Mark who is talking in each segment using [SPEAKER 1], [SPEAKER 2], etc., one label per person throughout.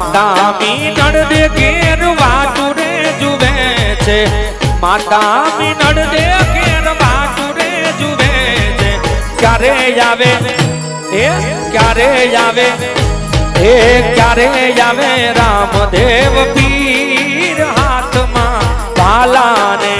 [SPEAKER 1] માતા મીનળ દે ઘેર વાતુરે જુવે છે. માતા મીનળ દે કેર વાતુરે જુવે છે. ક્યારે આવે? એ ક્યારે આવે? એ ક્યારે આવે? રામદેવ પીર હાથમાં
[SPEAKER 2] પાલાને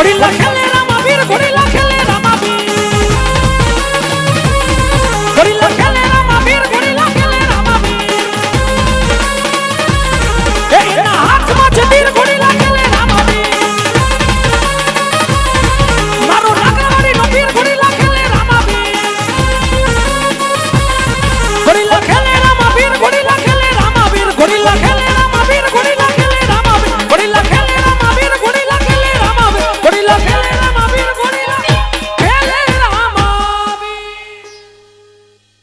[SPEAKER 2] করিল